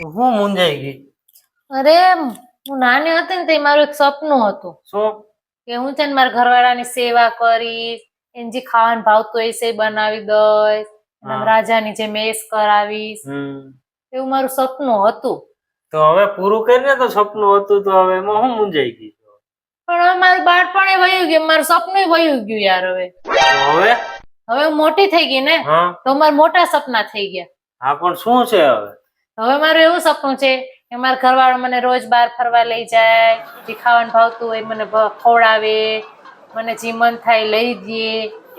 હું મૂંઝાઈ ગઈ? અરે હું નાની હતી ને તે મારું એક સપનું હતું. શું? કે હું છે ને મારા ઘરવાળાની સેવા કરીશ એને જે ખાવાનું ભાવતું એ બનાવી દઈશ. રાજાની જે મેસ કરાવીશ. એવું મારું સપનું હતું. તો હવે પૂરું કરીને તો સપનું હતું તો હવે એમાં હું મૂંઝાઈ ગઈ પણ હવે મારું બાળપણ એ વયું ગયું મારું સપનું વયું ગયું યાર હવે. હવે? હવે હું મોટી થઈ ગઈ ને? તો મારા મોટા સપના થઈ ગયા. હા પણ શું છે હવે? હવે મારું એવું સપનું છે કે મારા ઘરવાળો મને રોજ બહાર ફરવા લઈ જાય જે ખાવાનું ભાવતું હોય મને ખવડાવે મને જે મન થાય લઈ દે.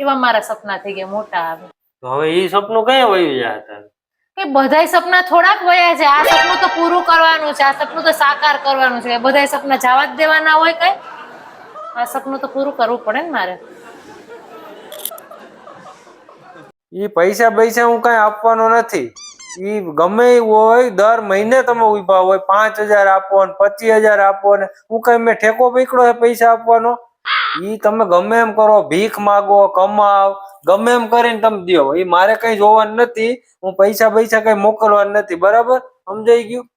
એવા મારા સપના થઈ ગયા મોટા આવે તો હવે એ સપનું કઈ વયું જાય કે બધાય સપના થોડાક વયા છે. આ સપનું તો પૂરું કરવાનું છે. આ સપનું તો સાકાર કરવાનું છે. બધાય સપના જવા જ દેવાના હોય કઈ. આ સપનું તો પૂરું કરવું પડે ને મારે. એ પૈસા પૈસા હું કઈ આપવાનો નથી. ઈ ગમે હોય, દર મહિને તમે ઊભા હોય, પાંચ હજાર આપો ને પચીસ હજાર આપો ને, હું કઈ મેં ઠેકો પીકડો છે પૈસા આપવાનો? ઈ તમે ગમે એમ કરો, ભીખ માગો, કમાવ, ગમે એમ કરીને તમે દો. એ મારે કઈ જોવાનું નથી, હું પૈસા પૈસા કઈ મોકલવાનું નથી, બરાબર? સમજાઈ ગયું?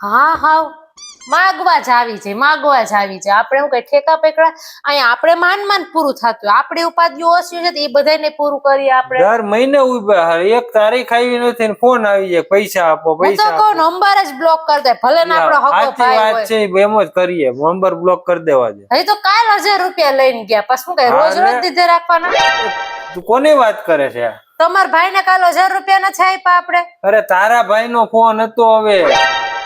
હા હા. માગવા જ આવી છે માગવા જ આવી છે. આપણે શું કઈ ઠેકા પેકડા અહીંયા આપણે માન માન પૂરું થતું. આપણી ઉપાધિઓ ઓછી છે એ બધાને પૂરું કરીએ આપણે. દર મહિને ઊભા એક તારીખ આવી નથી ફોન આવી જાય પૈસા આપો પૈસા તો કહું નંબર જ બ્લોક કરી દે. ભલે ને આપણો હકો ભાઈ વાત છે એમ જ કરીએ. નંબર બ્લોક કરી દેવા દે. હજી તો કાલ હજાર રૂપિયા લઈને ગયા. પછી શું કઈ રોજ રોજ દીધે રાખવાના? તું કોની વાત કરે છે? તમારા ભાઈ ને કાલ હજાર રૂપિયા ના છે આપ્યા આપણે? અરે તારા ભાઈ નો ફોન હતો હવે.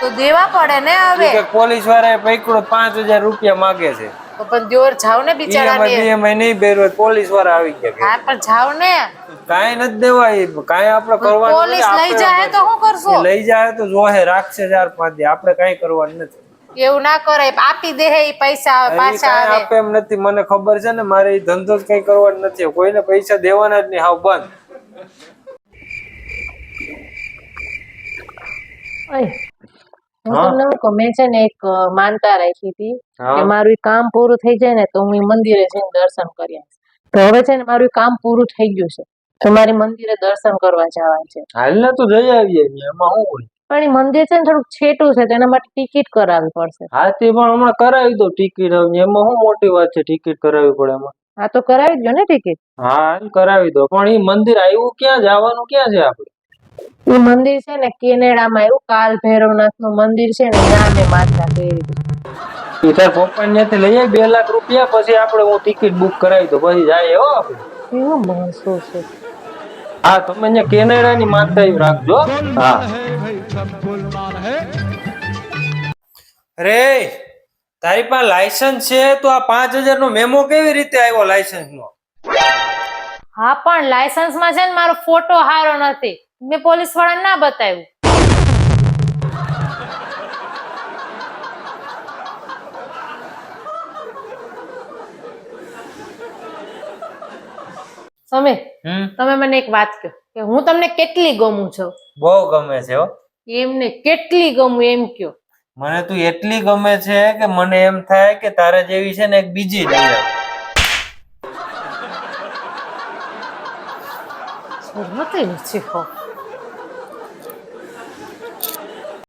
તો દેવા પડે ને હવે? પોલીસવાળા પૈકડો પાંચ હજાર રૂપિયા માગે છે. પણ દિયોર જાવ ને. બિચારાને ઈએમઆઈ નહીં બેરો પોલીસવાળા આવી ગયા હા પણ જાવ ને કાઈ નથી દેવાય કાઈ આપણે કરવાનું પોલીસ લઈ જાય તો શું કરશો? લઈ જાય તો જોહે રાખશે ચાર પાંચ દી આપણે કાઈ કરવાનું નથી. એવું ના કરાય આપી દે એ પૈસા પાછા આવે આપે એમ નથી મને ખબર છે ને મારે એ ધંધો જ કઈ કરવાનો નથી કોઈને પૈસા દેવાના જ નહીં હાવ બંધ. હું તમને મેં છે ને એક માનતા રાખી હતી કે મારું કામ પૂરું થઈ જાય ને તો હું મંદિરે જઈને દર્શન કરી તો હવે છે ને મારું કામ પૂરું થઈ ગયું છે. તો મારે મંદિરે દર્શન કરવા જવા છે. હાલ ને તો જઈ આવીએ એમાં શું હોય? પણ એ મંદિર છે ને થોડુંક છેટું છે તેના માટે ટિકિટ કરાવવી પડશે. હા તે પણ હમણાં કરાવી દો ટિકિટ એમાં શું મોટી વાત છે ટિકિટ કરાવવી પડે એમાં? હા તો કરાવી દો ને ટિકિટ. હા કરાવી દો પણ એ મંદિર આવ્યું ક્યાં જવાનું ક્યાં છે આપણે? ઈ મંદિર છે ને કેનેડામાં એવું કાલ ભૈરવનાથનું મંદિર છે ને ત્યાં મેં માતા કરી એ તાર પપ્પા ત્યાંથી લઈ આય બે લાખ રૂપિયા પછી આપણે હું ટિકિટ બુક કરાવી દો પછી જાય હો એવો માણસો છે. હા તમે અહીંયા કેનેડા ની માનતા રાખજો હા. અરે તારી પાસે લાયસન્સ છે તો આ પાંચ હજાર નો મેમો કેવી રીતે આવ્યો લાયસન્સ નો હા પણ લાયસન્સમાં છે ને મારો ફોટો હારો નથી. મેં પોલીસ વાળાને ના બતાવ્યું. સમીર તમે મને એક વાત કહો કે હું તમને કેટલી ગમું છું? બહુ ગમે છે હો. એમને કેટલી ગમું એમ કયો મને તું એટલી ગમે છે કે મને એમ થાય કે તારા જેવી છે ને એક બીજી લઈ આવ. હો?